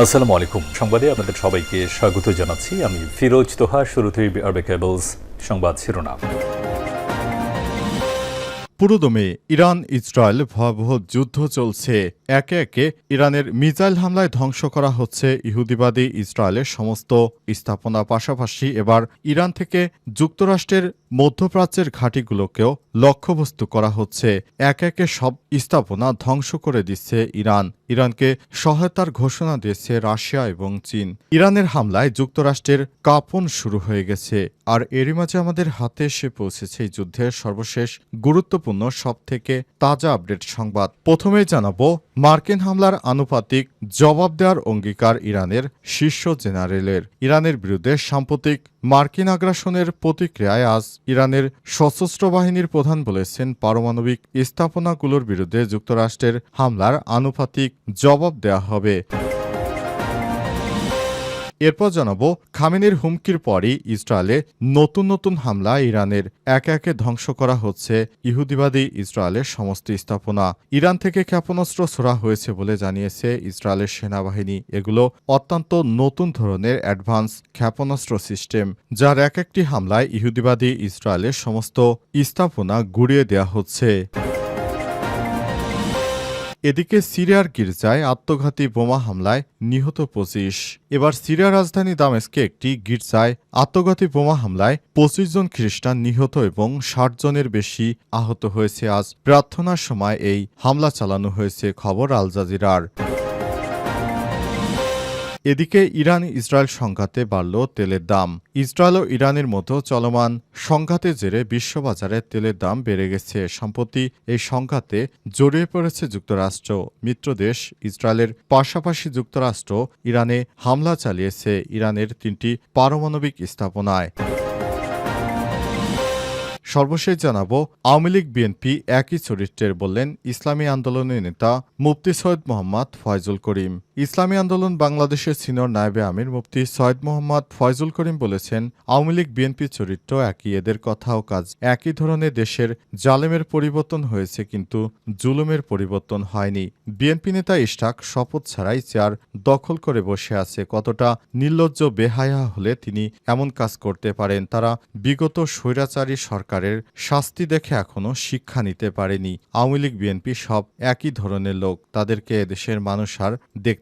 আসসালামু আলাইকুম। সংবাদে আপনাদের সবাইকে স্বাগত জানাচ্ছি। আমি ফিরোজ তোহা শুরুতেই আরবে কেবলস সংবাদ শিরোনাম। পুরোদমে ইরান, ইসরায়েল ভয়াবহ যুদ্ধ চলছে। একে একে ইরানের মিসাইল হামলায় ধ্বংস করা হচ্ছে ইহুদিবাদী ইসরায়েলের সমস্ত স্থাপনা পাশাপাশি। এবার ইরান থেকে যুক্তরাষ্ট্রের মধ্যপ্রাচ্যের ঘাঁটিগুলোকেও লক্ষ্যবস্তু করা হচ্ছে। এক একে সব স্থাপনা ধ্বংস করে দিচ্ছে ইরান। ইরানকে সহায়তার ঘোষণা দিয়েছে রাশিয়া এবং চীন। ইরানের হামলায় যুক্তরাষ্ট্রের কাপন শুরু হয়ে গেছে। আর এরই মাঝে আমাদের হাতে এসে পৌঁছেছে এই যুদ্ধের সর্বশেষ গুরুত্বপূর্ণ সবথেকে তাজা আপডেট সংবাদ। প্রথমেই জানাব মার্কিন হামলার আনুপাতিক জবাব দেওয়ার অঙ্গীকার ইরানের শীর্ষ জেনারেলের। ইরানের বিরুদ্ধে সাম্প্রতিক মার্কিন আগ্রাসনের প্রতিক্রিয়ায় আজ ইরানের সশস্ত্র বাহিনীর প্রধান বলেছেন, পারমাণবিক স্থাপনাগুলোর বিরুদ্ধে যুক্তরাষ্ট্রের হামলার আনুপাতিক জবাব দেওয়া হবে। এরপর জানাব খামেনের হুমকির পরই ইসরায়েলে নতুন নতুন হামলা ইরানের একে একে ধ্বংস করা হচ্ছে। ইহুদিবাদী ইসরায়েলের সমস্ত স্থাপনা। ইরান থেকে ক্ষেপণাস্ত্র ছোড়া হয়েছে বলে জানিয়েছে ইসরায়েলের সেনাবাহিনী। এগুলো অত্যন্ত নতুন ধরনের অ্যাডভান্স ক্ষেপণাস্ত্র সিস্টেম, যার এক একটি হামলায় ইহুদিবাদী ইসরায়েলের সমস্ত স্থাপনা গুড়িয়ে দেওয়া হচ্ছে। এদিকে সিরিয়ার গির্জায় আত্মঘাতী বোমা হামলায় নিহত পঁচিশ। এবার সিরিয়ার রাজধানী দামেস্কে একটি গির্জায় আত্মঘাতী বোমা হামলায় পঁচিশ জন খ্রিস্টান নিহত এবং ষাট জনের বেশি আহত হয়েছে। আজ প্রার্থনার সময় এই হামলা চালানো হয়েছে, খবর আল জাজিরার। এদিকে ইরান ইসরায়েল সংঘাতে বাড়ল তেলের দাম। ইসরায়েল ও ইরানের মতো চলমান সংঘাতের জেরে বিশ্ববাজারে তেলের দাম বেড়ে গেছে। সম্প্রতি এই সংঘাতে জড়িয়ে পড়েছে যুক্তরাষ্ট্র মিত্রদেশ ইসরায়েলের পাশাপাশি যুক্তরাষ্ট্র ইরানে হামলা চালিয়েছে ইরানের তিনটি পারমাণবিক স্থাপনায়। সর্বশেষ জানাব, আওয়ামী লীগ, বিএনপি একই চরিত্রের বললেন ইসলামী আন্দোলনের নেতা মুফতি সৈয়দ মোহাম্মদ ফয়জুল করিম। ইসলামী আন্দোলন বাংলাদেশের সিনিয়র নায়েবে আমির মুফতি সৈয়দ মোহাম্মদ ফয়জুল করিম বলেছেন, আওয়ামী লীগ, বিএনপি চরিত্র একই, এদের কথা ও কাজ একই ধরনের, দেশের জালেমের পরিবর্তন হয়েছে কিন্তু জুলুমের পরিবর্তন হয়নি। বিএনপি নেতা ইশাক শপথ ছাড়াই চেয়ার দখল করে বসে আছে, কতটা নির্লজ্জ, বেহায়া হলে তিনি এমন কাজ করতে পারেন? তারা বিগত স্বৈরাচারী সরকারের শাস্তি দেখে এখনও শিক্ষা নিতে পারেনি। আওয়ামী লীগ, বিএনপি সব একই ধরনের লোক, তাদেরকে এদেশের মানুষ আর দেখতে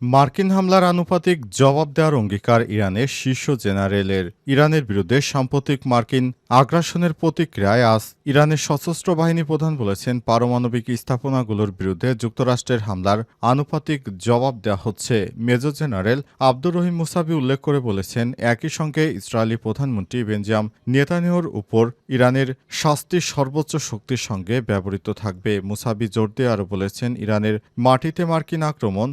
মার্কিন হামলার আনুপাতিক জবাব দেওয়ার অঙ্গীকার ইরানের শীর্ষ জেনারেলের ইরানের বিরুদ্ধে সাম্প্রতিক মার্কিন আগ্রাসনের প্রতিক্রিয়ায় আজ ইরানের সশস্ত্র বাহিনী প্রধান বলেছেন পারমাণবিক স্থাপনাগুলোর বিরুদ্ধে যুক্তরাষ্ট্রের হামলার আনুপাতিক জবাব দেওয়া হচ্ছে। Major general Abdur Rahim Mousavi উল্লেখ করে বলেছেন, একই সঙ্গে ইসরায়েলি প্রধানমন্ত্রী বেঞ্জাম নেতানিয়র উপর ইরানের শাস্তি সর্বোচ্চ শক্তির সঙ্গে ব্যবহৃত থাকবে। মুসাবি জোর দিয়ে আরও বলেছেন, ইরানের মাটিতে মার্কিন আক্রমণ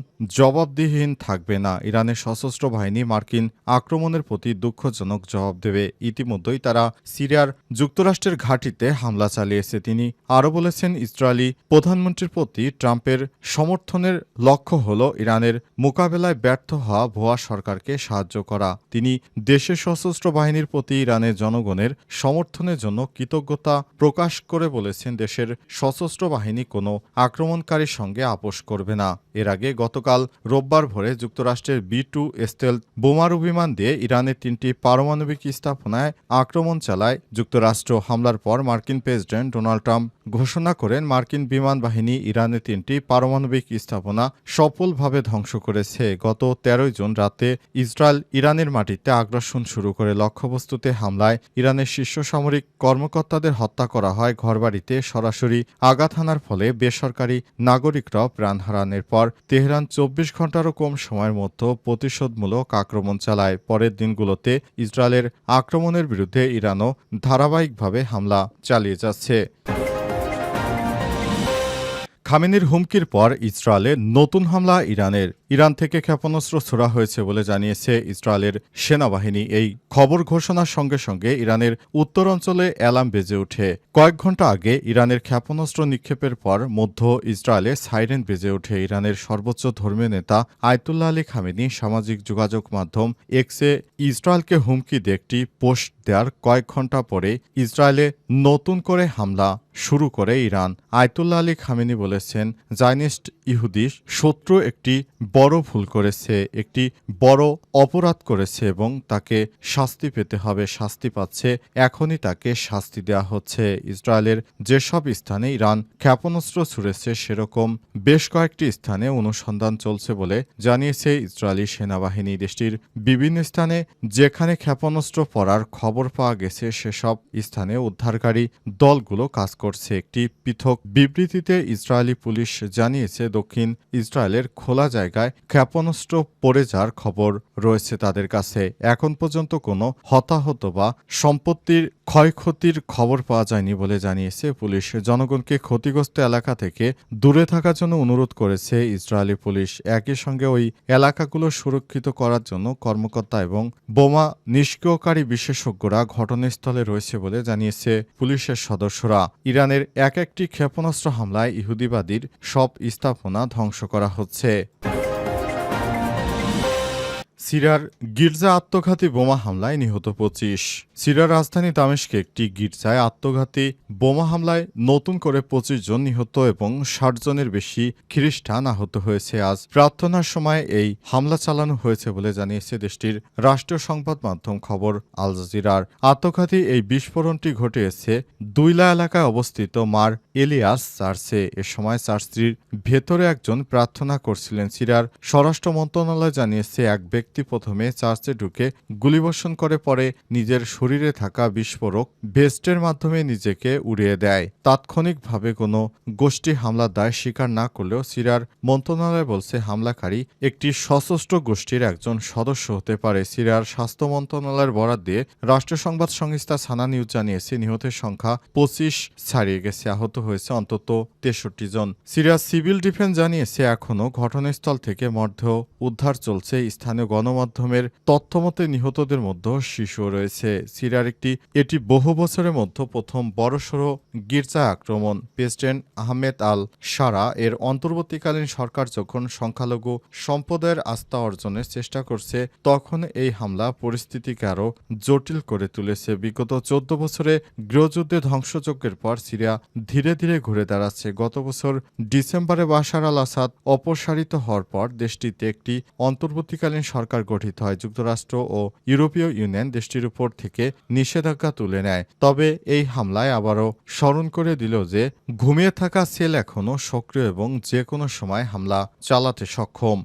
জবাবদিহীন থাকবে না। ইরানের সশস্ত্র বাহিনী মার্কিন আক্রমণের প্রতি দুঃখজনক জবাব দেবে। ইতিমধ্যেই তারা সিরিয়ার যুক্তরাষ্ট্রের ঘাঁটিতে হামলা চালিয়েছে। তিনি আরও বলেছেন, ইসরায়েলি প্রধানমন্ত্রীর প্রতি ট্রাম্পের সমর্থনের লক্ষ্য হল ইরানের মোকাবেলায় ব্যর্থ হওয়া ভুয়া সরকারকে সাহায্য করা। তিনি দেশের সশস্ত্র বাহিনীর প্রতি ইরানের জনগণের সমর্থনের জন্য কৃতজ্ঞতা প্রকাশ করে বলেছেন, দেশের সশস্ত্র বাহিনী কোনো আক্রমণকারীর সঙ্গে আপোষ করবে না। এর আগে গতকাল রোববার ভোরে যুক্তরাষ্ট্রের বি টু স্টেল বোমারু বিমান দিয়ে ইরানের তিনটি পারমাণবিক স্থাপনায় আক্রমণ চালায় যুক্তরাষ্ট্র। হামলার পর মার্কিন প্রেসিডেন্ট ডোনাল্ড ট্রাম্প ঘোষণা করেন মার্কিন বিমান বাহিনী ইরানের তিনটি পারমাণবিক স্থাপনা সফলভাবে ধ্বংস করেছে। গত তেরোই জুন রাতে ইসরায়েল ইরানের মাটিতে আগ্রাসন শুরু করে। লক্ষ্যবস্তুতে হামলায় ইরানের শীর্ষ সামরিক কর্মকর্তাদের হত্যা করা হয়। ঘরবাড়িতে সরাসরি আঘাত হানার ফলে বেসরকারি নাগরিকরাও প্রাণ হারানের পর তেহরান চব্বিশ ঘণ্টা ঘন্টারও কম সময়ের মধ্যে প্রতিশোধমূলক আক্রমণ চালায়। পরের দিনগুলোতে ইসরায়েলের আক্রমণের বিরুদ্ধে ইরানও ধারাবাহিকভাবে হামলা চালিয়ে যাচ্ছে। খামেনির হুমকির পর ইসরায়েলের নতুন হামলা ইরানের। ইরান থেকে ক্ষেপণাস্ত্র ছোড়া হয়েছে বলে জানিয়েছে ইসরায়েলের সেনাবাহিনী। এই খবর ঘোষণার সঙ্গে সঙ্গে ইরানের উত্তর অঞ্চলে অ্যালার্ম বেজে ওঠে। কয়েক ঘণ্টা আগে ইরানের ক্ষেপণাস্ত্র নিক্ষেপের পর মধ্য ইসরায়েলে সাইরেন বেজে ওঠে। ইরানের সর্বোচ্চ ধর্মীয় নেতা আয়তুল্লাহ আলী খামেনি সামাজিক যোগাযোগ মাধ্যম এক্সে ইসরায়েলকে হুমকি দিয়ে একটি পোস্ট দেওয়ার কয়েক ঘণ্টা পরে ইসরায়েলে নতুন করে হামলা শুরু করে ইরান। আয়তুল্লাহ আলী খামেনি বলেছেন, জাইনিস্ট ইহুদি শত্রু একটি বড় ভুল করেছে, একটি বড় অপরাধ করেছে এবং তাকে শাস্তি পেতে হবে, শাস্তি পাচ্ছে। এখনই তাকে শাস্তি দেওয়া হচ্ছে। ইসরায়েলের যেসব স্থানে ইরান ক্ষেপণাস্ত্র ছুড়েছে, সেরকম বেশ কয়েকটি স্থানে অনুসন্ধান চলছে বলে জানিয়েছে ইসরায়েলি সেনাবাহিনী। দেশটির বিভিন্ন স্থানে যেখানে ক্ষেপণাস্ত্র পড়ার খবর পাওয়া গেছে, সেসব স্থানে উদ্ধারকারী দলগুলো কাজ করছে। একটি পৃথক বিবৃতিতে ইসরায়েলি পুলিশ জানিয়েছে, দক্ষিণ ইসরায়েলের খোলা জায়গায় ক্ষেপণাস্ত্র পড়ে যাওয়ার খবর রয়েছে তাদের কাছে। এখন পর্যন্ত কোনো হতাহত বা সম্পত্তির ক্ষয়ক্ষতির খবর পাওয়া যায়নি বলে জানিয়েছে পুলিশ। জনগণকে ক্ষতিগ্রস্ত এলাকা থেকে দূরে থাকার জন্য অনুরোধ করেছে ইসরায়েলি পুলিশ। একই সঙ্গে ওই এলাকাগুলো সুরক্ষিত করার জন্য কর্মকর্তা এবং বোমা নিষ্ক্রিয়কারী বিশেষজ্ঞরা ঘটনাস্থলে রয়েছে বলে জানিয়েছে পুলিশের সদস্যরা। ইরানের এক একটি ক্ষেপণাস্ত্র হামলায় ইহুদিবাদীর সব স্থাপনা ধ্বংস করা হচ্ছে। সিরিয়ার গির্জা আত্মঘাতী বোমা হামলায় নিহত পঁচিশ। সিরার রাজধানী দামেশকে একটি গির্জায় আত্মঘাতী বোমা হামলায় নতুন করে পঁচিশ জন নিহত এবং ষাট জনের বেশি খ্রিস্টান আহত হয়েছে আজ। প্রার্থনার সময় এই হামলা চালানো হয়েছে বলে জানিয়েছে দেশটির রাষ্ট্রীয় সংবাদ মাধ্যম খবর আল জাজিরার। আত্মঘাতী এই বিস্ফোরণটি ঘটিয়েছে দুইলা এলাকায় অবস্থিত মার এলিয়াস চার্চে। এ সময় চার্চটির ভেতরে একজন প্রার্থনা করছিলেন সিরার। স্বরাষ্ট্র মন্ত্রণালয় জানিয়েছে, এক ব্যক্তি প্রথমে চার্চে ঢুকে গুলিবর্ষণ করে পরে নিজের শরীরে থাকা বিস্ফোরক ভেস্টের মাধ্যমে নিজেকে উড়িয়ে দেয়। তাৎক্ষণিকভাবে কোনো গোষ্ঠী হামলার দায় স্বীকার না করলেও সিরিয়ার মন্ত্রণালয় বলছে, হামলাকারী একটি সশস্ত্র গোষ্ঠীর একজন সদস্য হতে পারে। সিরিয়ার স্বাস্থ্য মন্ত্রণালয়ের বরাদ দিয়ে রাষ্ট্রীয় সংবাদ সংস্থা সানা নিউজ জানিয়েছে, নিহতের সংখ্যা পঁচিশ ছাড়িয়ে গেছে, আহত হয়েছে অন্তত তেষট্টি জন। সিরিয়ার সিভিল ডিফেন্স জানিয়েছে, এখনও ঘটনাস্থল থেকে মর্ধ উদ্ধার চলছে। স্থানীয় গণমাধ্যমের তথ্যমতে নিহতদের মধ্যে শিশু রয়েছে। সিরিয়ার একটি, এটি বহু বছরের মধ্যে প্রথম বড়সড় গির্জা আক্রমণ। প্রেসিডেন্ট আহমেদ আল সারা এর অন্তর্বর্তীকালীন সরকার যখন সংখ্যালঘু সম্প্রদায়ের আস্থা অর্জনের চেষ্টা করছে, তখন এই হামলা পরিস্থিতিকে আরও জটিল করে তুলেছে। বিগত চোদ্দ বছরে গৃহযুদ্ধে ধ্বংসযজ্ঞের পর সিরিয়া ধীরে ধীরে ঘুরে দাঁড়াচ্ছে। গত বছর ডিসেম্বরে বাশার আল আসাদ অপসারিত হওয়ার পর দেশটিতে একটি অন্তর্বর্তীকালীন সরকার গঠিত হয়, যুক্তরাষ্ট্র ও ইউরোপীয় ইউনিয়ন দেশটির উপর থেকে নিষেধাজ্ঞা তুলে নেয়। তবে এই হামলায় আবারও স্মরণ করে দিল যে, ঘুমিয়ে থাকা সেল এখনও সক্রিয় এবং যে কোনো সময় হামলা চালাতে সক্ষম।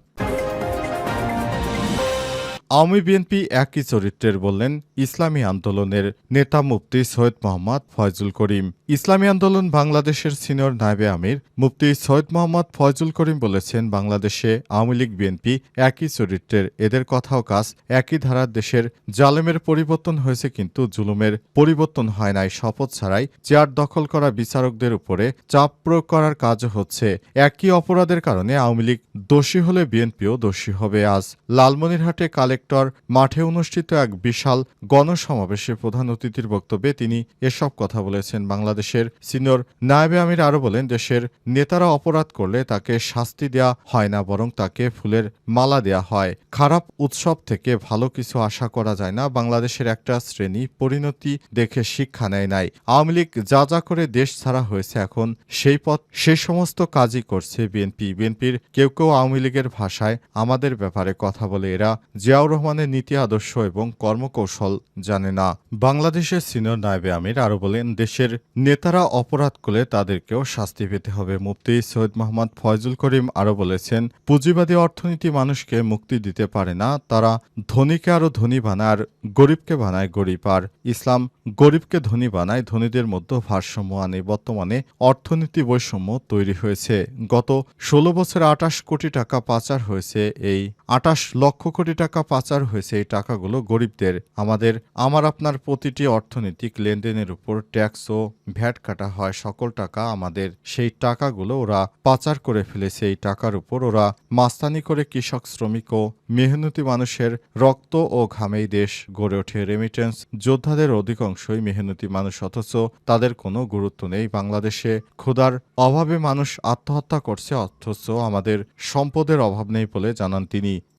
আওয়ামী বিএনপি একই চরিত্রের বললেন ইসলামী আন্দোলনের নেতা মুফতি সৈয়দ মোহাম্মদ ফয়জুল করিম। ইসলামী আন্দোলন বাংলাদেশের সিনিয়র নায়েবে আমির। মুফতি সৈয়দ মোহাম্মদ ফয়জুল করিম বলেছেন, বাংলাদেশে আওয়ামী লীগ বিএনপি একই চরিত্রের, এদের কথাও কাজ একই ধারার দেশের জালেমের পরিবর্তন হয়েছে কিন্তু জুলুমের পরিবর্তন হয় নাই, শপথ ছাড়াই চেয়ার দখল করা বিচারকদের উপরে চাপ প্রয়োগ করার কাজও হচ্ছে। একই অপরাধের কারণে আওয়ামী লীগ দোষী হলে বিএনপিও দোষী হবে। আজ লালমনিরহাটে কালেক্টর মাঠে অনুষ্ঠিত এক বিশাল গণসমাবেশে প্রধান অতিথির বক্তব্যে তিনি এসব কথা বলেছেন। বাংলাদেশের সিনিয়র নায়েবে আমির আরও বলেন, দেশের নেতারা অপরাধ করলে তাকে শাস্তি দেয়া হয় না, বরং তাকে ফুলের মালা দেয়া হয়। খারাপ উৎসব থেকে ভালো কিছু আশা করা যায় না। বাংলাদেশের একটা শ্রেণি পরিণতি দেখে শিক্ষা নেয় নাই। আওয়ামী লীগ যা যা করে দেশ ছাড়া হয়েছে, এখন সেই পথ সেই সমস্ত কাজই করছে বিএনপি। বিএনপির কেউ কেউ আওয়ামী লীগের ভাষায় আমাদের ব্যাপারে কথা বলে। এরা জিয়াউর জিয়াউর রহমানের নীতি আদর্শ এবং কর্মকৌশল জানে না। বাংলাদেশের সিনিয়র নায়েবে আমির আরও বলেন, দেশের নেতারা অপরাধ করলে তাদেরকেও শাস্তি পেতে হবে। মুফতি সৈয়দ মোহাম্মদ ফয়জুল করিম আরও বলেছেন, পুঁজিবাদী অর্থনীতি মানুষকে মুক্তি দিতে পারে না, তারা ধনীকে আরও ধনী বানায় আর গরিবকে বানায় গরিব। আর ইসলাম গরিবকে ধনী বানায়, ধনীদের মধ্যে ভারসাম্য আনে। বর্তমানে অর্থনীতি বৈষম্য তৈরি হয়েছে। গত ষোলো বছরে আটাশ কোটি টাকা পাচার হয়েছে, এই আটাশ লক্ষ কোটি টাকা পাচার হয়েছে এই টাকাগুলো গরিবদের। আমাদের, আমার আপনার প্রতিটি অর্থনৈতিক লেনদেনের উপর ট্যাক্স ও ভ্যাট কাটা হয় সকল টাকা আমাদের। সেই টাকাগুলো ওরা পাচার করে ফেলেছে এই টাকার উপর। ওরা মাস্তানি করে কৃষক, শ্রমিক ও মেহনতি মানুষের রক্ত ও ঘামেই দেশ গড়ে ওঠে। রেমিটেন্স যোদ্ধাদের অধিকাংশই মেহনতি মানুষ, অথচ তাদের কোনো গুরুত্ব নেই। বাংলাদেশে ক্ষুধার অভাবে মানুষ আত্মহত্যা করছে, অথচ আমাদের সম্পদের অভাব নেই বলে জানান তিনি।